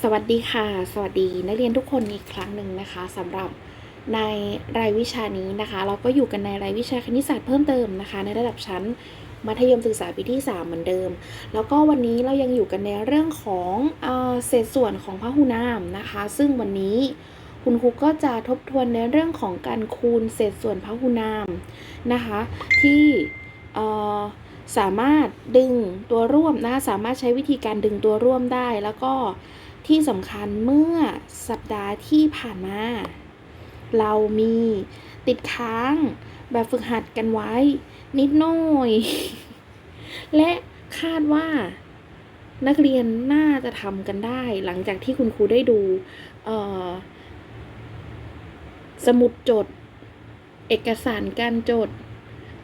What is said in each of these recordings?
สวัสดีค่ะ สวัสดีนักเรียนทุกคนอีกครั้งหนึ่งนะคะสำหรับในรายวิชานี้นะคะ เราก็อยู่กันในรายวิชาคณิตศาสตร์เพิ่มเติมนะคะ ในระดับชั้นมัธยมศึกษาปีที่ 3 เหมือนเดิม แล้วก็วันนี้เรายังอยู่กันในเรื่องของเศษส่วนของพหุนามนะคะ ซึ่งวันนี้คุณครูก็จะทบทวนในเรื่องของการคูณเศษส่วนพหุนามนะคะ ที่สามารถดึงตัวร่วมนะสามารถใช้วิธีการดึงตัวร่วมได้แล้วก็ ที่สำคัญเมื่อสัปดาห์ที่ผ่านมา เรามีติดค้างแบบฝึกหัดกันไว้ นิดหน่อย และคาดว่านักเรียนน่าจะทำกันได้ หลังจากที่คุณครูได้ดูสมุดจด เอกสารการจด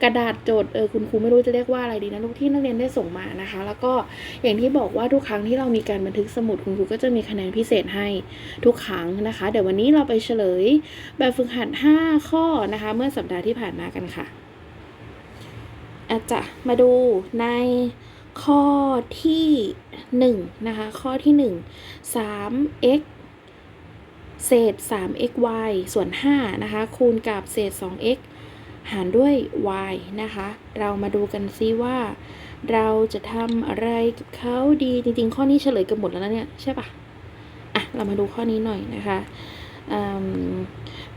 กระดาษโจทย์เออคุณครูไม่รู้จะเรียกว่าอะไรดีนะลูกที่นักเรียนได้ส่งมานะคะ แล้วก็อย่างที่บอกว่าทุกครั้งที่เรามีการบันทึกสมุดคุณครูก็จะมีคะแนนพิเศษให้ทุกครั้งนะคะ เดี๋ยววันนี้เราไปเฉลย แบบฝึกหัด 5 ข้อนะคะ เมื่อสัปดาห์ที่ผ่านมากันค่ะอาจจะมาดูในข้อที่1นะคะ ข้อที่1 3x เศษ 3xy ส่วน 5 นะคะ คูณกับเศษ 2x หารด้วย y นะคะ เรามาดูกันซิว่า เราจะทำอะไรกับเขาดีจริงๆ ข้อนี้เฉลยกันหมดแล้วนะเนี่ย ใช่ปะอะ เรามาดูข้อนี้หน่อยนะคะม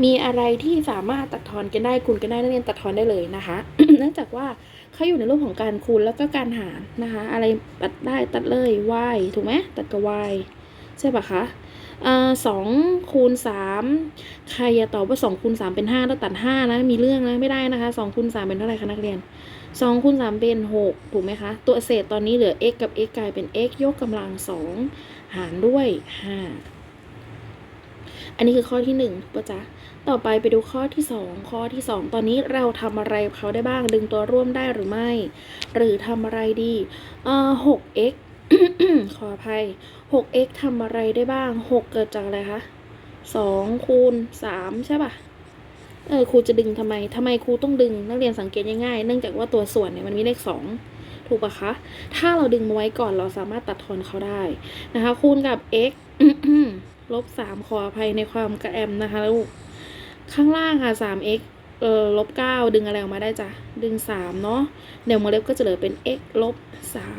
มีอะไรที่สามารถตัดทอนกันได้คูณกันได้นักเรียนตัดทอนได้เลยนะคะ เนื่องจากว่าเขาอยู่ในรูปของการคูณแล้วก็การหารนะคะ อะไรตัดได้ตัดเลย y ถูกไหมตัดกับ y ใช่ปะคะ สองคูณสามใครอย่าตอบว่าสองคูณสามเป็นห้าแล้วตัดห้านะ มีเรื่องนะ ไม่ได้นะคะสองคูณสามเป็นเท่าไหร่คะนักเรียนสองคูณสามเป็นหกถูกไหมคะ ตัวเศษตอนนี้เหลือ x กับ x กลายเป็น x ยกกำลังสองหารด้วยห้าอันนี้คือข้อที่หนึ่งปะจ๊ะต่อไปไปดูข้อที่สองข้อที่สองตอนนี้เราทำอะไรเขาได้บ้าง ดึงตัวร่วมได้หรือไม่ หรือทำอะไรดีเอ่อหก x ขออภัย 6x ทำอะไรได้บ้าง 6 เกิดจากอะไรคะ2คูณ3ใช่ปะเออครูจะดึงทำไมทำไมครูต้องดึง นักเรียนสังเกตง่ายๆ เนื่องจากว่าตัวส่วนเนี่ยมันมีเลข 2 ถูกปะคะ ถ้าเราดึงมาไว้ก่อนเราสามารถตัดทอนเขาได้นะคะ คูณกับ x ลบ 3 ขออภัยในความกระแอมนะคะลูก ข้างล่างค่ะ 3x เออลบ 9 ดึงอะไรออกมาได้จ้ะ ดึง 3 เนาะเดี๋ยวโมเลฟก็จะเหลือเป็น x ลบ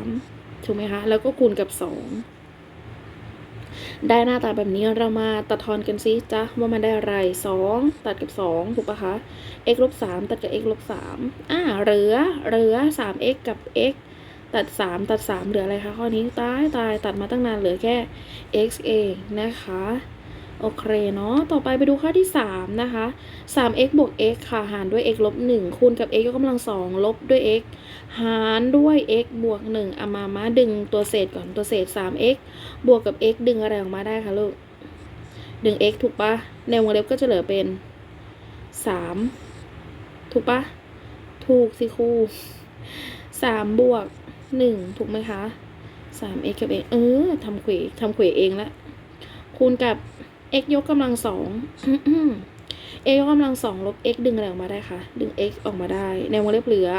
3 ถูกไหมคะ แล้วก็คูณกับ 2 ได้หน้าตาแบบนี้เรามาตัดทอนกันซิจ้ะว่ามันได้อะไร 2 ตัดกับ 2 ถูกปะคะ x ลบ3ตัดกับ x ลบ3อ่าเหลือเหลือ 3x กับ x ตัด 3 ตัด 3 เหลืออะไรคะข้อนี้ตายตายตัดมาตั้งนานเหลือแค่ x เองนะคะ โอเคเนาะ ต่อไปไปดูข้อที่ 3 นะคะ 3x บวก x ค่ะ หารด้วย x ลบ1คูณกับ x ยกกำลัง2ลบด้วย x หารด้วย x บวก1เอามามาดึงตัวเศษก่อนตัวเศษ 3x บวกกับ x ดึงอะไรออกมาได้คะลูก ดึง x ถูกปะในวงเล็บก็จะเหลือเป็น 3 ถูกปะถูกสิครู3บวก 1 ถูกไหมคะ 3x กับ x เออทำเขวทำเขวเองละคูณกับ x ยกกำลังสอง x ยกกำลังสองลบ x ดึงอะไรออกมาได้คะดึง x ออกมาได้ ในวงเล็บเหลือ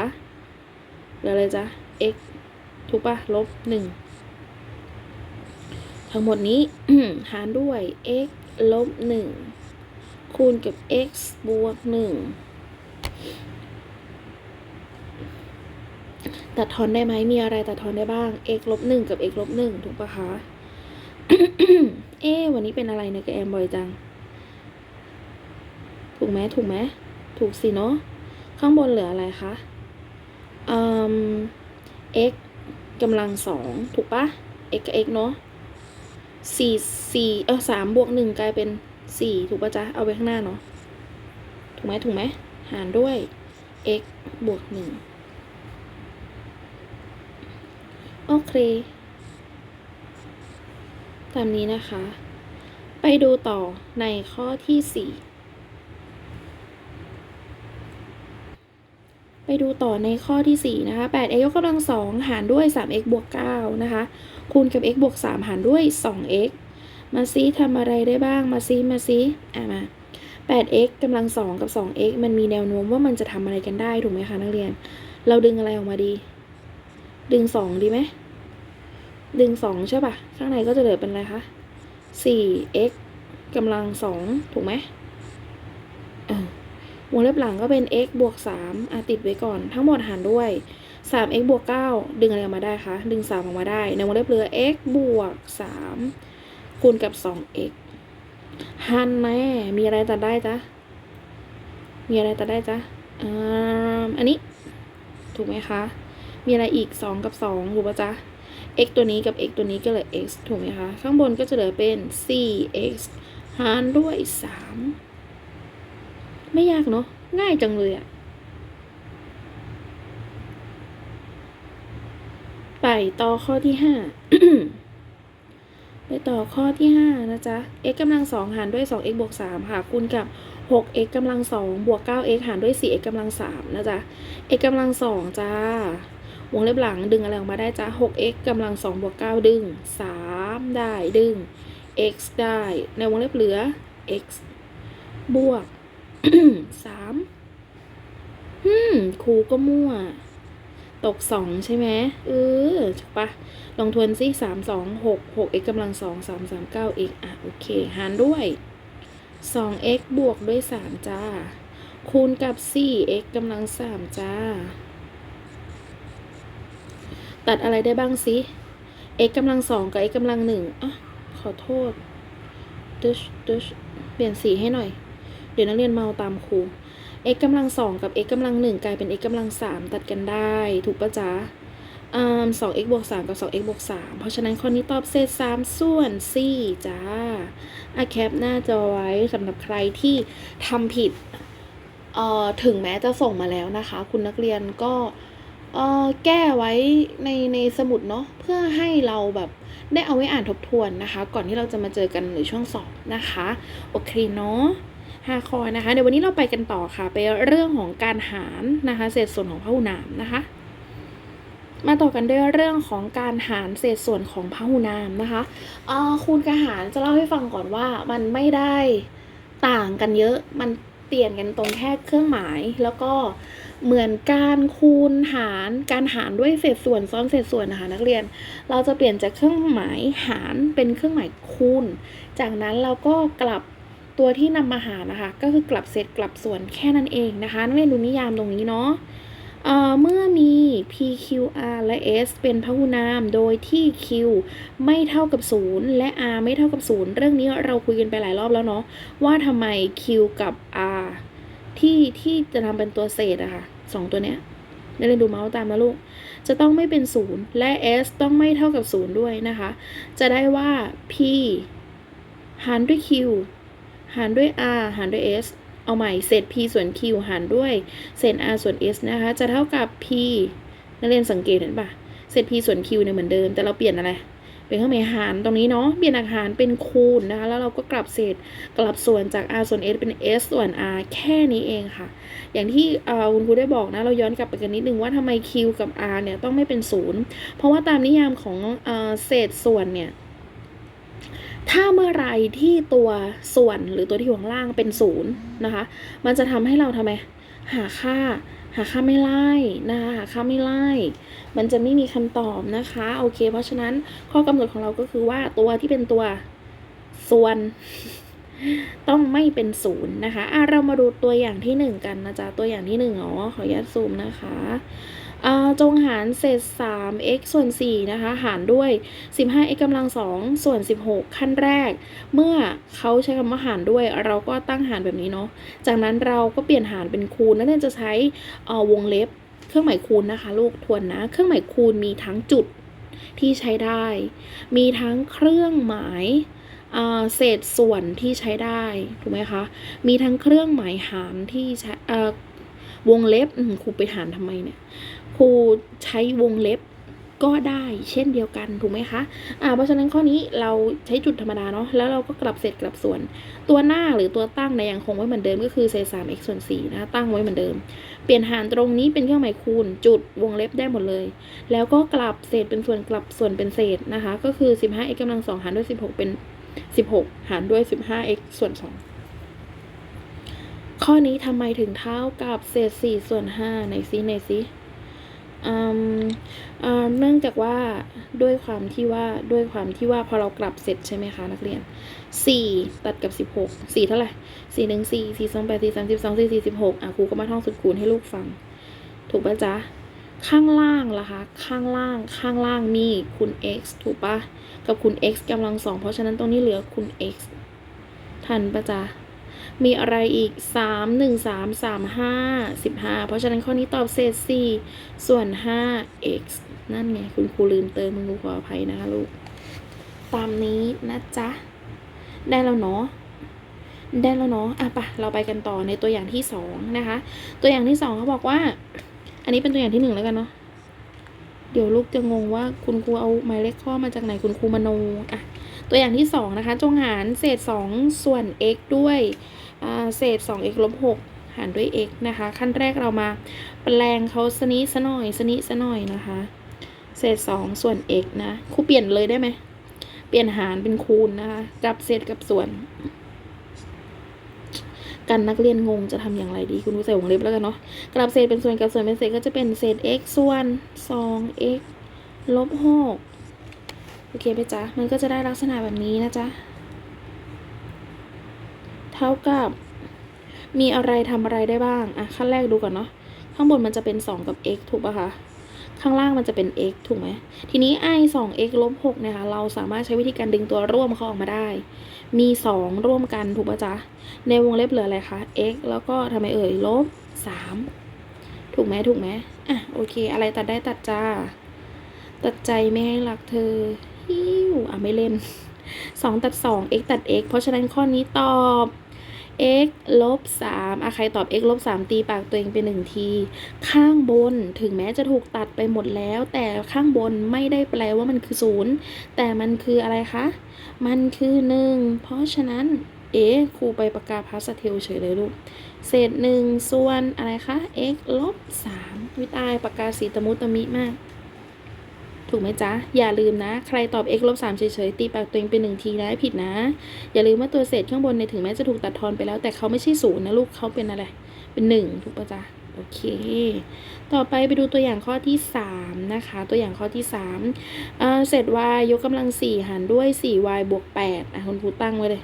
เหลืออะไรจ๊ะ x ถูกปะลบหนึ่งทั้งหมดนี้หารด้วย x ลบหนึ่งคูณกับ x บวกหนึ่งตัดทอนได้ไหมมีอะไรตัดทอนได้บ้าง x ลบหนึ่งกับ x ลบหนึ่งถูกปะคะ เอ๊วันนี้เป็นอะไรเนี่ยกับแอมบ่อยจัง ถูกไหมถูกไหมถูกสิเนาะข้างบนเหลืออะไรคะอืม x กำลังสองถูกปะ x กับ x เนาะสี่สี่เออสามบวกหนึ่งกลายเป็นสี่ถูกปะจ๊ะ เอาไว้ข้างหน้าเนาะถูกไหมถูกไหมหารด้วย x บวกหนึ่งโอเค ตามนี้นะคะ ไปดูต่อในข้อที่ 4 ไปดูต่อในข้อที่ 4 นะคะ 8x ยกกำลัง 2 หารด้วย 3x บวก 9 นะคะ คูณกับ x บวก 3 หารด้วย 2x มาซิทำอะไรได้บ้าง มาซิมาซิอะมา 8x กำลัง 2 กับ 2x มันมีแนวโน้มว่ามันจะทำอะไรกันได้ ถูกไหมคะ นักเรียน เราดึงอะไรออกมาดี ดึง 2 ดีไหม ดึง2ใช่ปะข้างในก็จะเหลือเป็นอะไรคะ4 x กำลัง2ถูกไหมวงเล็บหลังก็เป็น x บวก3อะติดไว้ก่อน ทั้งหมดหารด้วย 3x บวก 9 ดึงอะไรออกมาได้คะ ดึง 3 ออกมาได้ ในวงเล็บเหลือ x บวก 3 คูณกับ 2x หันแม่มีอะไรตัดได้จ๊ะ มีอะไรตัดได้จ๊ะอ่าอันนี้ ถูกไหมคะ มีอะไรอีก 2 กับ 2 ถูกปะจ๊ะ x ตัวนี้กับ x ตัวนี้ก็เหลือ x ถูกไหมคะ ข้างบนก็จะเหลือเป็น 4x หารด้วย 3 ไม่ยากเนาะ ง่ายจังเลยอะไปต่อข้อที่ 5 ไปต่อข้อที่ 5 นะจ๊ะ x กำลัง 2 หารด้วย 2x บวก 3 ค่ะ คูณกับ 6x กำลัง 2 บวก 9x หารด้วย 4x กำลัง 3 นะจ๊ะ x กำลัง 2 จ้า วงเล็บหลังดึงอะไรออกมาได้จ้า 6x กำลัง2บวก9ดึง 3 ได้ดึง x ได้ ในวงเล็บเหลือ x บวก 3อืมครูก็มั่ว ตก 2 ใช่ไหมเออถูกปะลองทวนซิ3 2 6 6x กำลัง 2 3 3 9 x อะ โอเค หารด้วย 2x บวกด้วย 3 จ้า คูณกับ 4x กำลัง 3 จ้า ตัดอะไรได้บ้างสิ x กำลัง2กับ x กำลัง1อะขอโทษตึชตึชเปลี่ยนสีให้หน่อย เดี๋ยวนักเรียนเมาตามครู x กำลัง2กับ x กำลัง1กลายเป็น x กำลัง3ตัดกันได้ ถูกปะจ๊ะอ่า 2x บวก3กับ 2x บวก3เพราะฉะนั้นข้อนี้ตอบเศษ3ส่วน4จ้าอะแคปหน้าจอไว้สำหรับใครที่ทำผิดเอ่อถึงแม้จะส่งมาแล้วนะคะ คุณนักเรียนก็ เอ่อแก้ไว้ในในสมุดเนาะเพื่อให้เราแบบได้เอาไว้อ่านทบทวนนะคะ ก่อนที่เราจะมาเจอกันในช่วงสอบนะคะ โอเคเนาะห้าข้อนะคะเดี๋ยววันนี้เราไปกันต่อค่ะ ไปเรื่องของการหารนะคะ เศษส่วนของพหุนามนะคะ มาต่อกันด้วยเรื่องของการหารเศษส่วนของพหุนามนะคะเอ่อคูณกับหารจะเล่าให้ฟังก่อนว่ามันไม่ได้ต่างกันเยอะมันเปลี่ยนกันตรงแค่เครื่องหมายแล้วก็ เหมือนการคูณหารการหารด้วยเศษส่วนซ้อนเศษส่วนนะคะนักเรียน เราจะเปลี่ยนจากเครื่องหมายหารเป็นเครื่องหมายคูณ จากนั้นเราก็กลับตัวที่นำมาหารนะคะ ก็คือกลับเศษกลับส่วนแค่นั้นเองนะคะนักเรียนดูนิยามตรงนี้เนาะเเมื่อมี p q r และ s เป็นพหุนาม โดยที่ q ไม่เท่ากับ 0 และ r ไม่เท่ากับ 0 เรื่องนี้เราคุยกันไปหลายรอบแล้วเนาะว่าทำไม q กับ r ที่ที่จะทำเป็นตัวเศษอะค่ะสองตัวเนี้ยนักเรียนดูเมาส์ตามนะลูก จะต้องไม่เป็น 0 และ s ต้องไม่เท่ากับ 0 ด้วยนะคะ จะได้ว่า p หารด้วย q หารด้วย r หารด้วย s เอาใหม่ เศษ p ส่วน q หารด้วย เศษ r ส่วน s นะคะ จะเท่ากับ p นักเรียนสังเกตเห็นปะเศษ p ส่วน q เนี่ยเหมือนเดิม แต่เราเปลี่ยนอะไร เป็นเครื่องหมายหารตรงนี้เนาะเปลี่ยนอาหารเป็นคูณนะคะแล้วเราก็กลับเศษกลับส่วนจาก r ส่วน s เป็น s ส่วน r แค่นี้เองค่ะ อย่างที่คุณครูได้บอกนะเราย้อนกลับไปกันนิดนึงว่าทำไม q กับ r เนี่ยต้องไม่เป็นศูนย์เพราะว่าตามนิยามของเอ่อเศษส่วนเนี่ยถ้าเมื่อไรที่ตัวส่วนหรือตัวที่อยู่ข้างล่างเป็นศูนย์นะคะ มันจะทำให้เราทำไม หาค่า หาค่าไม่ไล่นะคะหาค่าไม่ไล่ มันจะไม่มีคำตอบนะคะโอเค เพราะฉะนั้นข้อกำหนดของเราก็คือว่าตัวที่เป็นตัวส่วน ต้องไม่เป็นศูนย์นะคะอะเรามาดูตัวอย่างที่หนึ่งกันนะจ๊ะตัวอย่างที่หนึ่งอ๋อขออนุญาตซูมนะคะ จงหารเศษ 3x ส่วน 4 นะคะ หารด้วย 15x กำลัง 2 ส่วน 16 ขั้นแรก เมื่อเขาใช้คำว่าหารด้วย เราก็ตั้งหารแบบนี้เนาะ จากนั้นเราก็เปลี่ยนหารเป็นคูณ นักเรียนจะใช้อ่อวงเล็บเครื่องหมายคูณนะคะ ลูกทวนนะ เครื่องหมายคูณมีทั้งจุดที่ใช้ได้ มีทั้งเครื่องหมายเศษส่วนที่ใช้ได้ ถูกไหมคะ มีทั้งเครื่องหมายหารที่ใช้อ่อวงเล็บครูไปหารทำไมเนี่ย ครูใช้วงเล็บก็ได้เช่นเดียวกันถูกไหมคะอ่าเพราะฉะนั้นข้อนี้เราใช้จุดธรรมดาเนาะแล้วเราก็กลับเศษกลับส่วน ตัวหน้าหรือตัวตั้งเนี่ยยังคงไว้เหมือนเดิมก็คือเศษ 3x ส่วน4นะคะตั้งไว้เหมือนเดิม เปลี่ยนหารตรงนี้เป็นเครื่องหมายคูณ จุดวงเล็บได้หมดเลย แล้วก็กลับเศษเป็นส่วนกลับส่วนเป็นเศษนะคะ ก็คือ 15x กำลัง2หารด้วย16เป็น16หารด้วย 15x ส่วน2ข้อนี้ทำไมถึงเท่ากับเศษ4ส่วน5ในซิในซิ เอ่อเนื่องจากว่าด้วยความที่ว่าด้วยความที่ว่าพอเรากลับเสร็จใช่ไหมคะนักเรียนสี่ตัดกับสิบหกสี่เท่าไหร่สี่หนึ่งสี่สี่สองแปดสี่สามสิบสองสี่สี่สิบหกอะครูก็มาท่องสุดคูณให้ลูกฟัง ถูกปะจ๊ะ ข้างล่างล่ะคะ ข้างล่างข้างล่างนี่คูณ x ถูกปะกับคูณ x กำลังสองเพราะฉะนั้นตรงนี้เหลือคูณ x ทันปะจ๊ะ มีอะไรอีกสามหนึ่งสามสามห้าสิบห้าเพราะฉะนั้นข้อนี้ตอบเศษสี่ส่วนห้า x นั่นไง คุณครูลืมเติมมึงครูขออภัยนะคะลูก ตามนี้นะจ๊ะ ได้แล้วเนาะได้แล้วเนาะอะปะเราไปกันต่อในตัวอย่างที่สองนะคะ ตัวอย่างที่สองเขาบอกว่า อันนี้เป็นตัวอย่างที่หนึ่งแล้วกันเนาะเดี๋ยวลูกจะงงว่าคุณครูเอาหมายเลขข้อมาจากไหนคุณครูมโนอะตัวอย่างที่สองนะคะ จงหารเศษสองส่วน x ด้วย เศษสอง x ลบหกหารด้วย x นะคะ ขั้นแรกเรามาแปลงเขาสนิสะหน่อยสนิสะหน่อยนะคะ เศษสองส่วน x นะครูเปลี่ยนเลยได้ไหมเปลี่ยนหารเป็นคูณนะคะกับเศษกับส่วน กันนักเรียนงงจะทำอย่างไรดีคุณครูใส่วงเล็บแล้วกันเนาะกลับเศษเป็นส่วนกับส่วนเป็นเศษก็จะเป็นเศษ x ส่วน 2x ลบ6โอเคไหมจ๊ะ มันก็จะได้ลักษณะแบบนี้นะจ๊ะ เท่ากับ มีอะไรทำอะไรได้บ้าง อะ ขั้นแรกดูก่อนเนาะ ข้างบนมันจะเป็น 2 กับ x ถูกปะคะ ข้างล่างมันจะเป็น x ถูกไหม ทีนี้ i 2x ลบ6เนี่ยค่ะ เราสามารถใช้วิธีการดึงตัวร่วมเขาออกมาได้ มี 2 ร่วมกันถูกปะจ๊ะ ในวงเล็บเหลืออะไรคะ x แล้วก็ทำไมเอ่ย ลบ 3 ถูกไหมถูกไหมอะ โอเค อะไรตัดได้ตัดจ้า ตัดใจไม่ให้รักเธอฮิวอะไม่เล่น2 ตัด 2 x ตัด x เพราะฉะนั้นข้อนี้ตอบ x ลบ3อะใครตอบ x ลบ3ตีปากตัวเองไปหนึ่งที ข้างบนถึงแม้จะถูกตัดไปหมดแล้ว แต่ข้างบนไม่ได้แปลว่ามันคือศูนย์แต่มันคืออะไรคะ มันคือหนึ่งเพราะฉะนั้น เอ๊ครูไปปากกาพาสเทลเฉยเลยลูก เศษหนึ่งส่วนอะไรคะ x ลบสามวิตายปากกาสีตะมุตะมิมาก ถูกไหมจ๊ะ อย่าลืมนะ ใครตอบ x ลบสามเฉยๆ ตีปากตัวเองเป็นหนึ่งทีนะผิดนะ อย่าลืมว่าตัวเศษข้างบนในถึงแม้จะถูกตัดทอนไปแล้ว แต่เขาไม่ใช่ศูนย์นะลูกเขาเป็นอะไร เป็นหนึ่งถูกปะจ๊ะโอเค ต่อไปไปดูตัวอย่างข้อที่สามนะคะ ตัวอย่างข้อที่สามเอ่อเศษ y ยกกำลังสี่หารด้วย 4y บวก8อะคุณครูตั้งไว้เลย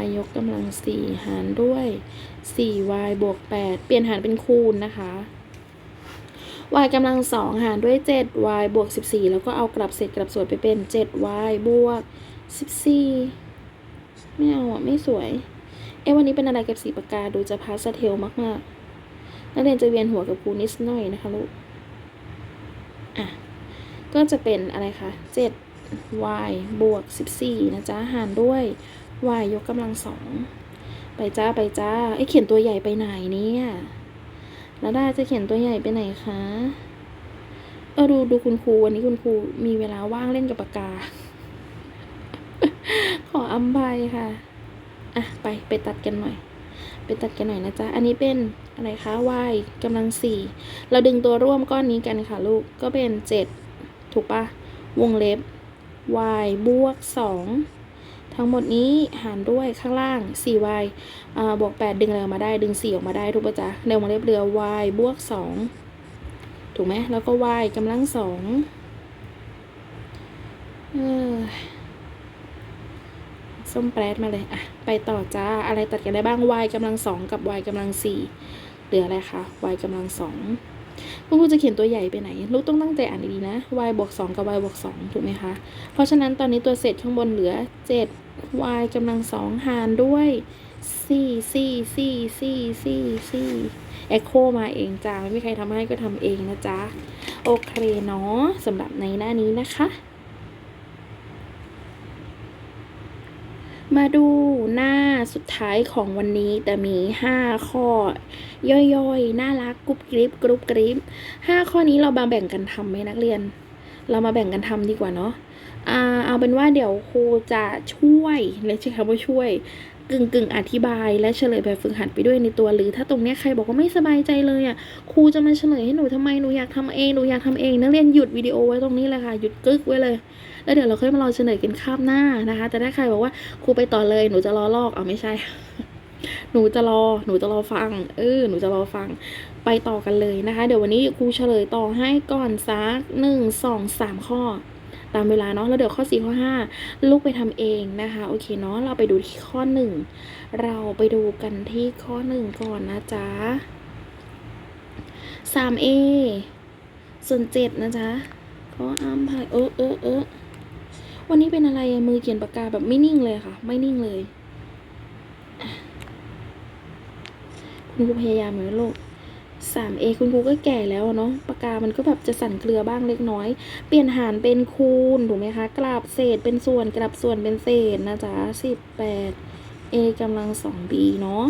y ยกกำลังสี่หารด้วย 4y บวก8เปลี่ยนหารเป็นคูณนะคะ y กำลังสองหารด้วย 7y บวก 14 แล้วก็เอากลับเศษกลับส่วนไปเป็น 7y บวก 14 ไม่เอาอะ ไม่สวย เอ๊ะวันนี้เป็นอะไรกับสีปากกาดูจะพาสเทลมากๆ นักเรียนจะเวียนหัวกับครูนิดหน่อยนะคะลูก อะ ก็จะเป็นอะไรคะ 7y บวก 14 นะจ๊ะ หารด้วย y ยกกำลังสอง ไปจ้า ไปจ้าไอ้เขียนตัวใหญ่ไปไหนเนี่ย แล้วด้จะเขียนตัวใหญ่ไปไหนคะ เออดูดูคุณครูวันนี้คุณครูมีเวลาว่างเล่นกับปากกา ขออำใบายค่ะ อะ ไปไปตัดกันหน่อย ไปตัดกันหน่อยนะจ๊ะ อันนี้เป็นอะไรคะ y กำลังสี่ เราดึงตัวร่วมก้อนนี้กันค่ะลูก ก็เป็นเจ็ดถูกปะวงเล็บ y บวกสอง ทั้งหมดนี้หารด้วยข้างล่าง 4y อ่าบวก 8 ดึงอะไรออกมาได้ ดึง 4 ออกมาได้ถูกปะจ๊ะในวงเล็บเหลือ y บวก 2 ถูกไหม แล้วก็ y กำลังสองเอส้มแปรดมาเลย อะ ไปต่อจ้า อะไรตัดกันได้บ้าง y กำลังสองกับ y กำลังสี่เหลืออะไรคะ y กำลังสองคุณครูจะเขียนตัวใหญ่ไปไหน ลูกต้องตั้งใจอ่านดีๆนะ y บวกสองกับ y บวกสองถูกไหมคะ เพราะฉะนั้นตอนนี้ตัวเศษข้างบนเหลือ 7 y กำลังสองหารด้วยสี่สี่สี่สี่สี่สี่เอ็กโคมาเองจ้าไม่มีใครทำให้ก็ทำเองนะจ๊ะ โอเคเนาะสำหรับในหน้านี้นะคะ มาดูหน้าสุดท้ายของวันนี้แต่มี 5 ข้อ ย่อยๆ น่ารักกรุบกริบกรุบกริบ5ข้อนี้เรามาแบ่งกันทำไหมนักเรียน เรามาแบ่งกันทำดีกว่าเนาะ เอาเป็นว่าเดี๋ยวครูจะช่วยและใช้คำว่าช่วยกึ่งกึ่งอธิบายและเฉลยแบบฝึกหัดไปด้วยในตัวหรือถ้าตรงเนี้ยใครบอกว่าไม่สบายใจเลยอะครูจะมาเฉลยให้หนูทำไมหนูอยากทำเองหนูอยากทำเองนักเรียนหยุดวิดีโอไว้ตรงนี้เลยค่ะหยุดกึกไว้เลย แล้วเดี๋ยวเราค่อยมารอเฉลยกันคาบหน้านะคะ แต่ถ้าใครบอกว่าครูไปต่อเลยหนูจะรอลอกเอาไม่ใช่ หนูจะรอหนูจะรอฟังเออหนูจะรอฟังไปต่อกันเลยนะคะ เดี๋ยววันนี้ครูเฉลยต่อให้ก่อนสักหนึ่งสองสามข้อ ตามเวลาเนาะแล้วเดี๋ยวข้อสี่ข้อห้าลูกไปทำเองนะคะโอเคเนาะเราไปดูที่ข้อหนึ่งเราไปดูกันที่ข้อหนึ่งก่อนนะจ๊ะสามเอส่วนเจ็ดนะจ๊ะข้ออ้ำพายเออเออเออวันนี้เป็นอะไรมือเขียนปากกาแบบไม่นิ่งเลยค่ะ ไม่นิ่งเลยคุณครูพยายามหน่อนะลูก สามเอคุณครูก็แก่แล้วเนาะปากกามันก็แบบจะสั่นเกลือบ้างเล็กน้อย เปลี่ยนหารเป็นคูณถูกไหมคะกลับเศษเป็นส่วนกลับส่วนเป็นเศษนะจ๊ะสิบแปด a กำลังสอง b เนาะ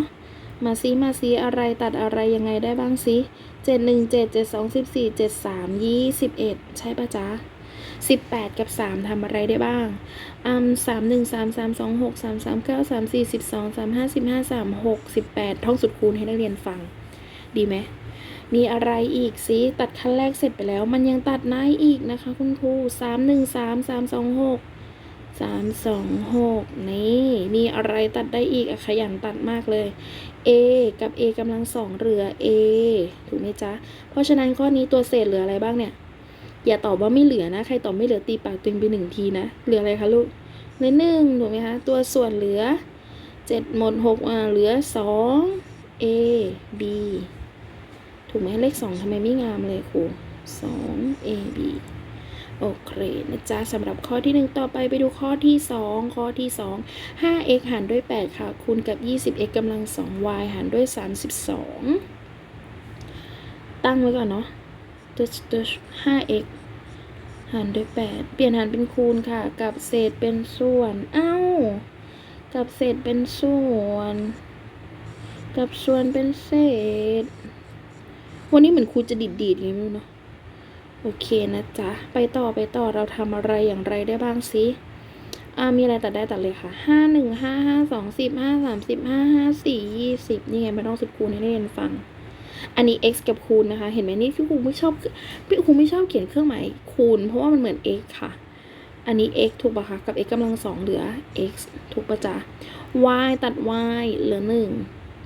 มาซิมาซิอะไรตัดอะไรยังไงได้บ้างซิเจ็ดหนึ่งเจ็ดเจ็ดสองสิบสี่เจ็ดสามยี่สิบเอ็ดใช่ปะจ๊ะสิบแปดกับสามทำอะไรได้บ้างอืมสามหนึ่งสามสามสองหกสามสามเก้าสามสี่สิบสองสามห้าสิบห้าสามหกสิบแปดท่องสุดคูณให้นักเรียนฟัง ดีไหม มีอะไรอีกสิตัดขั้นแรกเสร็จไปแล้ว มันยังตัดได้อีกนะคะ คุณครูสามหนึ่งสามสามสองหกสามสองหกนี่ มีอะไรตัดได้อีกอขยันตัดมากเลย a กับ a กำลังสองเหลือ a ถูกไหมจ๊ะ เพราะฉะนั้นข้อนี้ตัวเศษเหลืออะไรบ้างเนี่ย อย่าตอบว่าไม่เหลือนะ ใครตอบไม่เหลือตีปากตัวเองไปหนึ่งทีนะ เหลืออะไรคะลูก เหลือหนึ่งถูกไหมคะ ตัวส่วนเหลือเจ็ดหมดหกอ่าเหลือสอง a b ถูกไหมเลขสองทำไมไม่งามเลยครูสอง a b โอเคนะจ๊ะสำหรับข้อที่หนึ่งต่อไปไปดูข้อที่สองข้อที่สองห้า x หารด้วยแปดค่ะ คูณกับยี่สิบ x กำลังสอง y หารด้วยสามสิบสองตั้งไว้ก่อนเนาะตัวตัวห้า x หารด้วยแปดเปลี่ยนหารเป็นคูณค่ะ กับเศษเป็นส่วน เอ้า กับเศษเป็นส่วน กับส่วนเป็นเศษ วันนี้เหมือนครูจะดีดดีดๆไงไม่รู้เนาะโอเคนะจ๊ะ ไปต่อไปต่อเราทำอะไรอย่างไรได้บ้างสิอ่ามีอะไรตัดได้ตัดเลยค่ะห้าหนึ่งห้าห้าสองสิบห้าสามสิบห้าห้าสี่ยี่สิบนี่ไงไม่ต้องสุดคูณให้เรียนฟัง อันนี้ x กับคูณนะคะ เห็นไหมนี่คือครูไม่ชอบพี่ครูไม่ชอบเขียนเครื่องหมายคูณ เพราะว่ามันเหมือน x ค่ะ อันนี้ x ถูกปะคะกับ x กำลังสองเหลือ x ถูกปะจ๊ะ y ตัด y เหลือหนึ่ง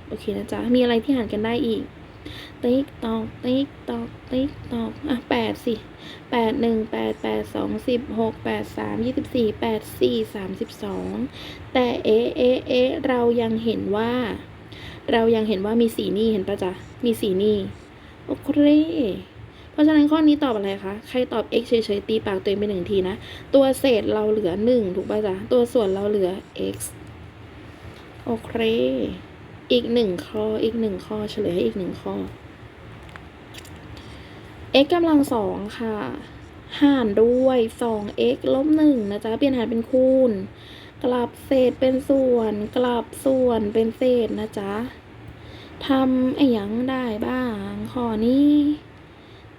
โอเคนะจ๊ะ มีอะไรที่หารกันได้อีก ติ๊กตอกติ๊กตอกติ๊กตอกอะแปดสิแปดหนึ่งแปดแปดสองสิบหกแปดสามยี่สิบสี่แปดสี่สามสิบสองแต่เอ๊เอ๊เอ๊เรายังเห็นว่า เรายังเห็นว่ามีสีนี่เห็นปะจ๊ะ มีสีนี่โอเคเพราะฉะนั้นข้อนี้ตอบอะไรคะ ใครตอบ x เฉยๆตีปากตัวเองไปหนึ่งทีนะ ตัวเศษเราเหลือหนึ่งถูกป่ะจ๊ะ ตัวส่วนเราเหลือ x โอเค อีกหนึ่งข้ออีกหนึ่งข้อเฉลยให้อีกหนึ่งข้อ x กำลังสองค่ะ หารด้วย 2x ลบหนึ่งนะจ๊ะ เปลี่ยนหารเป็นคูณ กลับเศษเป็นส่วน กลับส่วนเป็นเศษนะจ๊ะทำไอ้ยังได้บ้างข้อนี้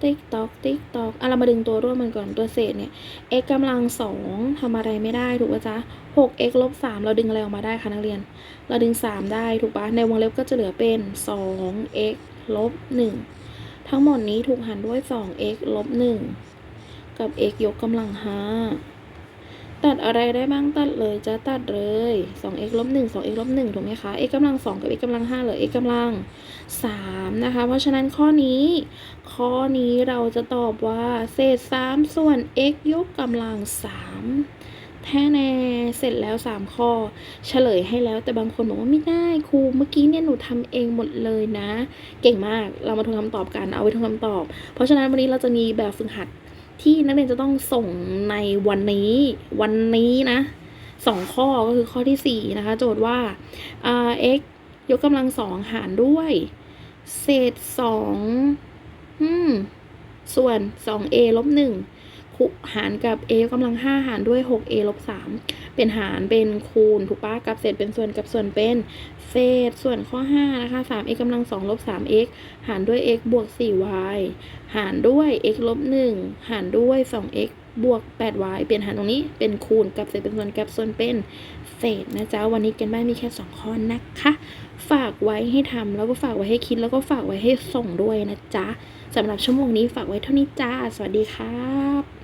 ติ๊กตอกติ๊กตอกอะเรามาดึงตัวร่วมมันก่อนตัวเศษเนี่ย x กำลังสองทำอะไรไม่ได้ถูกป่ะจ๊ะ 6x ลบ3เราดึงอะไรออกมาได้คะนักเรียน เราดึง 3 ได้ถูกปะในวงเล็บก็จะเหลือเป็น 2x ลบ1ทั้งหมดนี้ถูกหารด้วย 2x ลบ1กับ x ยกกำลัง5 ตัดอะไรได้บ้างตัดเลยจะตัดเลย 2x ลบ1 2x ลบ1ถูกไหมคะ x กำลัง 2 กับ x กำลัง5เหลือ x กำลัง3นะคะ เพราะฉะนั้นข้อนี้ ข้อนี้เราจะตอบว่า เศษ 3 ส่วน x ยกกำลัง 3 แท้แน่เสร็จแล้ว 3 ข้อ เฉลยให้แล้วแต่บางคนบอกว่าไม่ได้ครูเมื่อกี้เนี่ยหนูทำเองหมดเลยนะ เก่งมากเรามาทวนคำตอบกันเอาไว้ทวนคำตอบ เพราะฉะนั้นวันนี้เราจะมีแบบฝึกหัด ที่นักเรียนจะต้องส่งในวันนี้ วันนี้นะสองข้อก็คือข้อที่สี่นะคะ โจทย์ว่า x ยกกำลังสองหารด้วย เศษสองส่วน 2a ลบหนึ่ง คูหารกับ a กกำลัง 5 หารด้วย 6a ลบ3เป็นหารเป็นคูณถูกปะกับเศษเป็นส่วนกับส่วนเป็นเศษส่วนข้อ5นะคะ 3x กำลัง2ลบ 3x หารด้วย x บวก 4y หารด้วย x ลบ1หารด้วย 2x บวก 8y เปลี่ยนหารตรงนี้เป็นคูณกับเศษเป็นส่วนกับส่วนเป็นเศษนะจ๊ะ วันนี้กันบ้านมีแค่ 2 ข้อนะคะ ฝากไว้ให้ทำแล้วก็ฝากไว้ให้คิดแล้วก็ฝากไว้ให้ส่งด้วยนะจ๊ะสำหรับชั่วโมงนี้ฝากไว้เท่านี้จ้า สวัสดีครับ